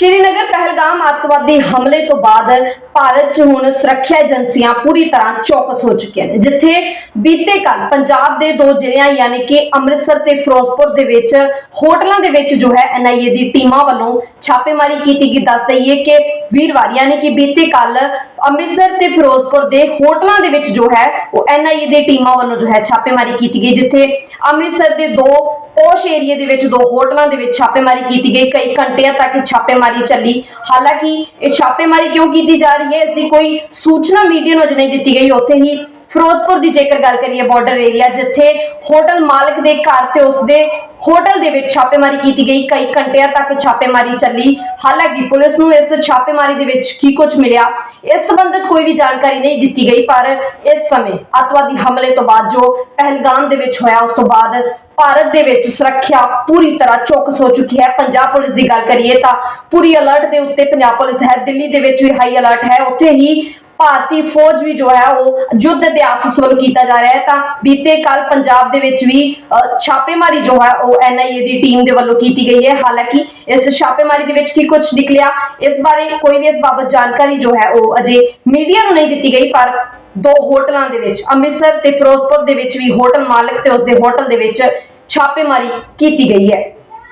ਸ਼੍ਰੀਨਗਰ ਪਹਿਲਗਾਮ ਅੱਤਵਾਦੀ ਹਮਲੇ ਤੋਂ ਬਾਅਦ ਭਾਰਤ 'ਚ ਹੁਣ ਸੁਰੱਖਿਆ ਏਜੰਸੀਆਂ ਪੂਰੀ ਤਰ੍ਹਾਂ ਚੌਕਸ ਹੋ ਚੁੱਕੀਆਂ ਨੇ। ਜਿੱਥੇ ਬੀਤੇ ਕੱਲ ਪੰਜਾਬ ਦੇ ਦੋ ਜ਼ਿਲ੍ਹਿਆਂ, ਯਾਨੀ ਕਿ ਅੰਮ੍ਰਿਤਸਰ ਤੇ ਫਿਰੋਜ਼ਪੁਰ ਦੇ ਵਿੱਚ ਹੋਟਲਾਂ ਦੇ ਵਿੱਚ ਜੋ ਹੈ ਐਨਆਈਏ ਦੀ ਟੀਮਾਂ ਵੱਲੋਂ ਛਾਪੇਮਾਰੀ ਕੀਤੀ ਗਈ। ਦੱਸ ਦਈਏ ਕਿ ਵੀਰਵਾਰ ਯਾਨੀ ਕਿ ਬੀਤੇ ਕੱਲ ਅੰਮ੍ਰਿਤਸਰ ਤੇ ਫਿਰੋਜ਼ਪੁਰ ਦੇ ਹੋਟਲਾਂ ਦੇ ਵਿੱਚ ਜੋ ਹੈ, ਉਹ ਐਨਆਈਏ ਦੀ ਟੀਮਾਂ ਵੱਲੋਂ ਜੋ ਹੈ ਛਾਪੇਮਾਰੀ ਕੀਤੀ ਗਈ, ਜਿੱਥੇ ਅੰਮ੍ਰਿਤਸਰ ਦੇ ਦੋ ਪੋਸ਼ ਏਰੀਏ ਦੇ ਵਿੱਚ ਦੋ ਹੋਟਲਾਂ ਦੇ ਵਿੱਚ ਛਾਪੇਮਾਰੀ ਕੀਤੀ ਗਈ। ਕਈ ਘੰਟਿਆਂ ਤੱਕ ਛਾਪੇਮਾਰੀ ਚੱਲੀ। ਹਾਲਾਂਕਿ ਇਹ ਛਾਪੇਮਾਰੀ ਕਿਉਂ ਕੀਤੀ ਜਾ ਰਹੀ ਹੈ। ਇਸ ਦੀ ਕੋਈ ਸੂਚਨਾ ਮੀਡੀਆ ਨੂੰ ਅਜੇ ਨਹੀਂ ਦਿੱਤੀ ਗਈ। ਉੱਥੇ ਹੀ ਫਿਰੋਜ਼ਪੁਰ ਦੀ ਜੇਕਰ ਗੱਲ ਕਰੀਏ ਬਾਰਡਰ ਏਰੀਆ ਜਿੱਥੇ ਹੋਟਲ ਮਾਲਕ ਦੇ ਘਰ ਤੇ ਉਸਦੇ ਹੋਟਲ ਦੇ ਵਿੱਚ ਛਾਪੇਮਾਰੀ ਕੀਤੀ ਗਈ, ਕਈ ਘੰਟਿਆਂ ਤੱਕ ਛਾਪੇਮਾਰੀ ਚੱਲੀ। ਹਾਲਾਂਕਿ ਪੁਲਿਸ ਨੂੰ ਇਸ ਛਾਪੇਮਾਰੀ ਦੇ ਵਿੱਚ ਕੀ ਕੁਝ ਮਿਲਿਆ, ਇਸ ਸੰਬੰਧਤ ਕੋਈ ਵੀ ਜਾਣਕਾਰੀ ਨਹੀਂ ਦਿੱਤੀ ਗਈ, ਪਰ ਇਸ ਸਮੇਂ ਅੱਤਵਾਦੀ ਹਮਲੇ ਤੋਂ ਬਾਅਦ ਜੋ ਪਹਿਲਗਾਮ ਦੇ ਵਿੱਚ ਹੋਇਆ, ਉਸ ਤੋਂ ਬਾਅਦ ਭਾਰਤ ਦੇ ਵਿੱਚ ਸੁਰੱਖਿਆ ਪੂਰੀ ਤਰ੍ਹਾਂ ਚੌਕਸ ਹੋ ਚੁੱਕੀ ਹੈ। ਪੰਜਾਬ ਪੁਲਿਸ ਦੀ ਗੱਲ ਕਰੀਏ ਤਾਂ ਪੂਰੀ ਅਲਰਟ ਦੇ ਉੱਤੇ ਪੰਜਾਬ ਪੁਲਿਸ ਹੈ, ਦਿੱਲੀ ਦੇ ਵਿੱਚ ਵੀ ਹਾਈ ਅਲਰਟ ਹੈ। ਉੱਥੇ ਹੀ ਭਾਰਤੀ ਫੌਜ ਵੀ ਜੋ ਹੈ ਉਹ ਯੁੱਧ ਅਭਿਆਸ ਉਸ ਵੱਲੋਂ ਕੀਤਾ ਜਾ ਰਿਹਾ ਹੈ। ਤਾਂ ਬੀਤੇ ਕੱਲ ਪੰਜਾਬ ਦੇ ਵਿੱਚ ਵੀ ਛਾਪੇਮਾਰੀ ਜੋ ਹੈ ਉਹ ਐਨਆਈਏ ਦੀ ਟੀਮ ਦੇ ਵੱਲੋਂ ਕੀਤੀ ਗਈ ਹੈ। ਹਾਲਾਂਕਿ ਇਸ ਛਾਪੇਮਾਰੀ ਦੇ ਵਿੱਚ ਕੀ ਕੁਝ ਨਿਕਲਿਆ, ਇਸ ਬਾਰੇ ਕੋਈ ਵੀ ਇਸ ਬਾਬਤ ਜਾਣਕਾਰੀ ਜੋ ਹੈ ਉਹ ਅਜੇ ਮੀਡੀਆ ਨੂੰ ਨਹੀਂ ਦਿੱਤੀ ਗਈ, ਪਰ ਦੋ ਹੋਟਲਾਂ ਦੇ ਵਿੱਚ, ਅੰਮ੍ਰਿਤਸਰ ਤੇ ਫਿਰੋਜ਼ਪੁਰ ਦੇ ਵਿੱਚ ਵੀ ਹੋਟਲ ਮਾਲਕ ਤੇ ਉਸਦੇ ਹੋਟਲ ਦੇ ਵਿੱਚ ਛਾਪੇਮਾਰੀ ਕੀਤੀ ਗਈ ਹੈ।